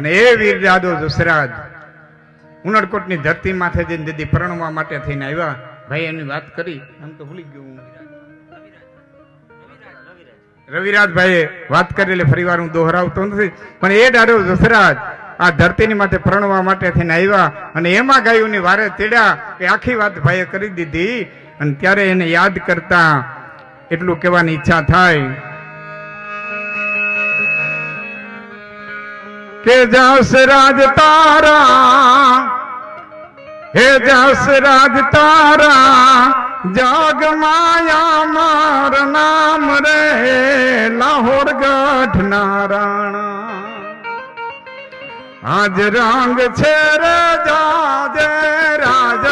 વીર જાદો દુસરાજ ઉનડકોટની ધરતી માથે જઈને દીદી પરણવા માટે થઈને આવ્યા. ભાઈ એની વાત કરી. આમ તો ભૂલી ગયો રવિરાજભાઈએ વાત કરેલી ફરીવાર હું દોહરાવતો નથી. પણ એ ડાડો જસરાજ આ ધરતીની માથે પરણવા માટે થઈને આવ્યા અને એમાં ગાયોની વારે તેડ્યા કે આખી વાત ભાઈએ કરી દીધી. અને ત્યારે એને યાદ કરતા એટલું કહેવાની ઈચ્છા થાય. કે જસ રાજ તારા, હે જસ રાજ તારા, જગ માયા માર નામ રે, લાહોર ગઢ નારાયણ. આજ રંગ છે રે જાજે રાજ